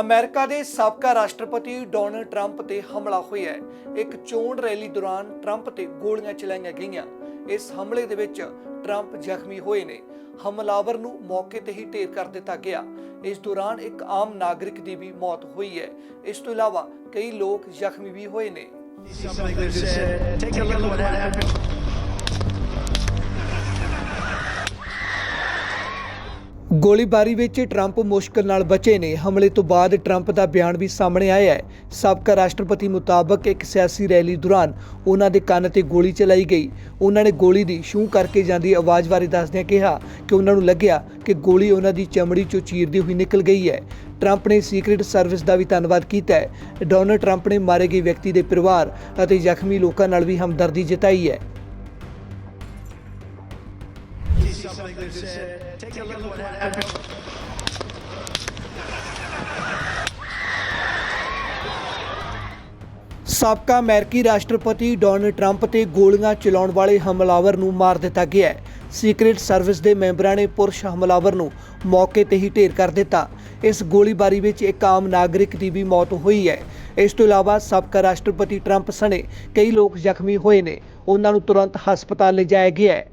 America ਦੇ ਸਾਬਕਾ ਰਾਸ਼ਟਰਪਤੀ ਡੋਨਲਡ ਟਰੰਪ ਤੇ ਹਮਲਾ ਹੋਇਆ ਹੈ। ਇੱਕ ਚੋਣ ਰੈਲੀ ਦੌਰਾਨ ਟਰੰਪ ਤੇ ਗੋਲੀਆਂ ਚਲਾਈਆਂ ਗਈਆਂ। ਇਸ ਹਮਲੇ ਦੇ ਵਿੱਚ ਟਰੰਪ ਜ਼ਖਮੀ ਹੋਏ ਨੇ। ਹਮਲਾਵਰ ਨੂੰ ਮੌਕੇ ਤੇ ਹੀ ਢੇਰ ਕਰ ਦਿੱਤਾ ਗਿਆ। ਇਸ ਦੌਰਾਨ ਇੱਕ ਆਮ ਨਾਗਰਿਕ ਦੀ ਵੀ ਮੌਤ ਹੋਈ ਹੈ। ਇਸ ਤੋਂ ਇਲਾਵਾ ਕਈ ਲੋਕ ਜ਼ਖਮੀ ਵੀ ਹੋਏ ਨੇ। ਗੋਲੀਬਾਰੀ ਵਿੱਚ ਟਰੰਪ ਮੁਸ਼ਕਲ ਨਾਲ ਬਚੇ ਨੇ। ਹਮਲੇ ਤੋਂ ਬਾਅਦ ਟਰੰਪ ਦਾ ਬਿਆਨ ਵੀ ਸਾਹਮਣੇ ਆਇਆ ਹੈ। ਸਾਬਕਾ ਰਾਸ਼ਟਰਪਤੀ ਮੁਤਾਬਕ ਇੱਕ ਸਿਆਸੀ ਰੈਲੀ ਦੌਰਾਨ ਉਹਨਾਂ ਦੇ ਕੰਨ ਤੇ ਗੋਲੀ ਚਲਾਈ ਗਈ। ਉਹਨਾਂ ਨੇ ਗੋਲੀ ਦੀ ਛੂੰ ਕਰਕੇ ਜਾਂਦੀ ਆਵਾਜ਼ ਬਾਰੇ ਦੱਸਦਿਆਂ ਕਿਹਾ ਕਿ ਉਹਨਾਂ ਨੂੰ ਲੱਗਿਆ ਕਿ ਗੋਲੀ ਉਹਨਾਂ ਦੀ ਚਮੜੀ ਚੋਂ ਚੀਰਦੀ ਹੋਈ ਨਿਕਲ ਗਈ ਹੈ। ਟਰੰਪ ਨੇ ਸੀਕ੍ਰੀਟ ਸਰਵਿਸ ਦਾ ਵੀ ਧੰਨਵਾਦ ਕੀਤਾ ਹੈ। ਡੋਨਲਡ ਟਰੰਪ ਨੇ ਮਾਰੇ ਗਏ ਵਿਅਕਤੀ ਦੇ ਪਰਿਵਾਰ ਅਤੇ ਜ਼ਖਮੀ ਲੋਕਾਂ ਨਾਲ ਵੀ ਹਮਦਰਦੀ ਜਤਾਈ ਹੈ। Something that said, take a look at what happened. ਸਾਬਕਾ ਅਮਰੀਕੀ ਰਾਸ਼ਟਰਪਤੀ ਡੋਨਲਡ ਟਰੰਪ ਤੇ ਗੋਲੀਆਂ ਚਲਾਉਣ ਵਾਲੇ ਹਮਲਾਵਰ ਨੂੰ ਮਾਰ ਦਿੱਤਾ ਗਿਆ ਹੈ। ਸੀਕ੍ਰੀਟ ਸਰਵਿਸ ਦੇ ਮੈਂਬਰਾਂ ਨੇ ਪੁਰਸ਼ ਹਮਲਾਵਰ ਨੂੰ ਮੌਕੇ ਤੇ ਹੀ ਢੇਰ ਕਰ ਦਿੱਤਾ। ਇਸ ਗੋਲੀਬਾਰੀ ਵਿੱਚ ਇੱਕ ਆਮ ਨਾਗਰਿਕ ਦੀ ਵੀ ਮੌਤ ਹੋਈ ਹੈ। ਇਸ ਤੋਂ ਇਲਾਵਾ ਸਾਬਕਾ ਰਾਸ਼ਟਰਪਤੀ ਟਰੰਪ ਸਣੇ ਕਈ ਲੋਕ ਜ਼ਖਮੀ ਹੋਏ ਨੇ। ਉਹਨਾਂ ਨੂੰ ਤੁਰੰਤ ਹਸਪਤਾਲ ਲਿਜਾਇਆ ਗਿਆ ਹੈ।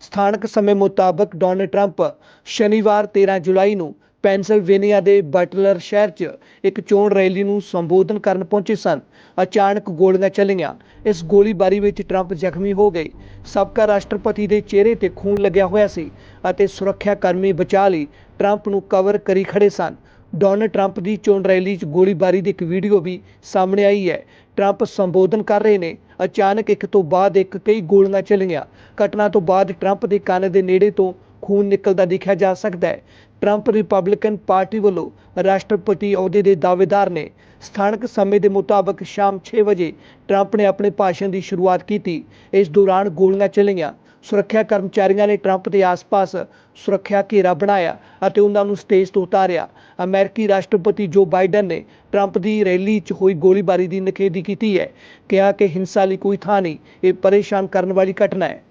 ਸਥਾਨਕ ਸਮੇਂ ਮੁਤਾਬਕ ਡੋਨਲਡ ਟਰੰਪ ਸ਼ਨੀਵਾਰ 13 ਜੁਲਾਈ ਨੂੰ ਪੈਨਸਿਲਵੇਨੀਆ ਦੇ ਬਟਲਰ ਸ਼ਹਿਰ 'ਚ ਇੱਕ ਚੋਣ ਰੈਲੀ ਨੂੰ ਸੰਬੋਧਨ ਕਰਨ ਪਹੁੰਚੇ ਸਨ। ਅਚਾਨਕ ਗੋਲੀਆਂ ਚੱਲੀਆਂ। ਇਸ ਗੋਲੀਬਾਰੀ ਵਿੱਚ ਟਰੰਪ ਜ਼ਖਮੀ ਹੋ ਗਏ ਸਾਬਕਾ ਰਾਸ਼ਟਰਪਤੀ ਦੇ ਚਿਹਰੇ ਤੇ ਖੂਨ ਲੱਗਿਆ ਹੋਇਆ ਸੀ ਅਤੇ ਸੁਰੱਖਿਆ ਕਰਮੀ ਬਚਾ ਲਈ ਟਰੰਪ ਨੂੰ ਕਵਰ ਕਰੀ ਖੜੇ ਸਨ। ਡੋਨਲਡ ਟਰੰਪ ਦੀ ਚੋਣ ਰੈਲੀ 'ਚ ਗੋਲੀਬਾਰੀ ਦੀ ਇੱਕ ਵੀਡੀਓ ਵੀ ਸਾਹਮਣੇ ਆਈ ਹੈ। ਟਰੰਪ ਸੰਬੋਧਨ ਕਰ ਰਹੇ ਨੇ। ਅਚਾਨਕ ਇੱਕ ਤੋਂ ਬਾਅਦ ਇੱਕ ਕਈ ਗੋਲੀਆਂ ਚੱਲੀਆਂ। ਘਟਨਾ ਤੋਂ ਬਾਅਦ ਟਰੰਪ ਦੇ ਕੰਨ ਦੇ ਨੇੜੇ ਤੋਂ ਖੂਨ ਨਿਕਲਦਾ ਦੇਖਿਆ ਜਾ ਸਕਦਾ ਹੈ। ਟਰੰਪ ਰਿਪਬਲਿਕਨ ਪਾਰਟੀ ਵੱਲੋਂ ਰਾਸ਼ਟਰਪਤੀ ਅਹੁਦੇ ਦੇ ਦਾਅਵੇਦਾਰ ਨੇ ਸਥਾਨਕ ਸਮੇਂ ਦੇ ਮੁਤਾਬਕ ਸ਼ਾਮ 6 ਵਜੇ ਟਰੰਪ ਨੇ ਆਪਣੇ ਭਾਸ਼ਣ ਦੀ ਸ਼ੁਰੂਆਤ ਕੀਤੀ। ਇਸ ਦੌਰਾਨ ਗੋਲੀਆਂ ਚੱਲੀਆਂ। ਸੁਰੱਖਿਆ ਕਰਮਚਾਰੀਆਂ ਨੇ ਟਰੰਪ ਦੇ ਆਸ-ਪਾਸ ਸੁਰੱਖਿਆ ਘੇਰਾ ਬਣਾਇਆ ਅਤੇ ਉਹਨਾਂ ਨੂੰ ਸਟੇਜ ਤੋਂ ਉਤਾਰਿਆ। ਅਮਰੀਕੀ ਰਾਸ਼ਟਰਪਤੀ ਜੋ ਬਾਈਡਨ ਨੇ ਟਰੰਪ ਦੀ ਰੈਲੀ 'ਚ ਹੋਈ ਗੋਲੀਬਾਰੀ ਦੀ ਨਿਖੇਧੀ ਕੀਤੀ ਹੈ। ਕਿਹਾ ਕਿ ਹਿੰਸਾ ਲਈ ਕੋਈ ਥਾਂ ਨਹੀਂ, ਇਹ ਪਰੇਸ਼ਾਨ ਕਰਨ ਵਾਲੀ ਘਟਨਾ ਹੈ।